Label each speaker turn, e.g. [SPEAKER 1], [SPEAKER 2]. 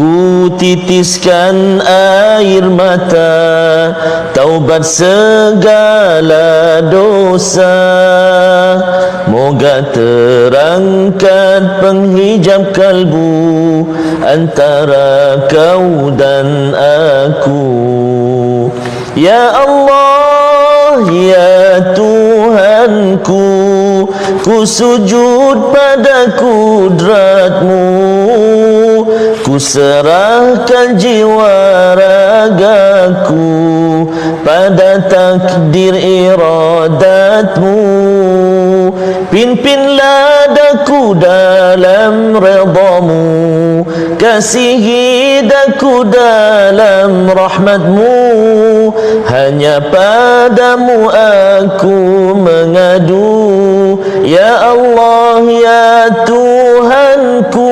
[SPEAKER 1] Ku titiskan air mata Taubat segala dosa. Moga terangkat penghijab kalbu Antara kau dan aku. Ya Allah, ya Tuhanku Ku sujud pada kudratmu. Ku serahkan jiwa ragaku Pada takdir iradatmu. Pimpinlah daku dalam redamu. Kasihi daku dalam rahmatmu. Hanya padamu aku mengadu. Ya Allah ya Tuhanku